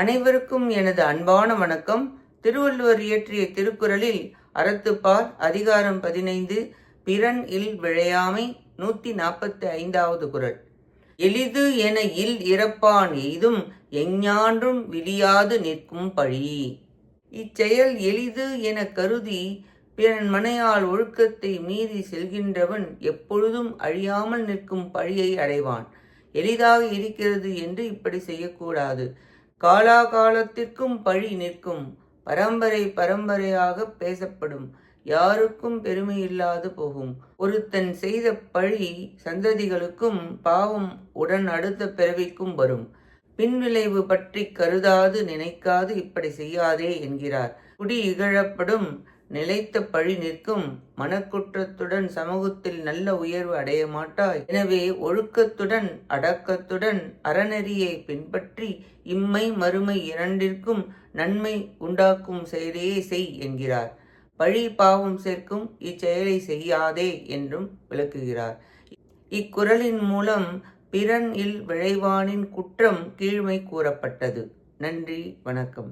அனைவருக்கும் எனது அன்பான வணக்கம். திருவள்ளுவர் இயற்றிய திருக்குறளில் அறத்துப்பால் அதிகாரம் பதினைந்து பிறன் இல் விழையாமை நூற்றி நாற்பத்தி ஐந்தாவது குறள். எளிது என இல் இறப்பான் எய்தும் எஞ்ஞான்றும் விழியாது நிற்கும் பழி. இச்செயல் எளிது என கருதி பிறன் மனையால் ஒழுக்கத்தை மீறி செல்கின்றவன் எப்பொழுதும் அழியாமல் நிற்கும் பழியை அடைவான். எளிதாக இருக்கிறது என்று இப்படி செய்யக்கூடாது. காலாகாலத்திற்கும் பழி நிற்கும். பரம்பரை பரம்பரையாக பேசப்படும். யாருக்கும் பெருமை இல்லாது போகும். ஒருத்தன் செய்த பழி சந்ததிகளுக்கும் பாவம் உடன் அடுத்த பிறவிக்கும் வரும். பின்விளைவு பற்றி கருதாது நினைக்காது இப்படி செய்யாதே என்கிறார். குடி இகழப்படும் நிலைத்த பழி நிற்கும். மனக்குற்றத்துடன் சமூகத்தில் நல்ல உயர்வு அடைய மாட்டாய். எனவே ஒழுக்கத்துடன் அடக்கத்துடன் அறநெறியை பின்பற்றி இம்மை மறுமை இரண்டிற்கும் நன்மை உண்டாக்கும் செயலையே செய் என்கிறார். பழி பாவம் சேர்க்கும் இச்செயலை செய்யாதே என்றும் விளக்குகிறார். இக்குறளின் மூலம் பிறன் இல் விளைவானின் குற்றம் கீழ்மை கூறப்பட்டது. நன்றி வணக்கம்.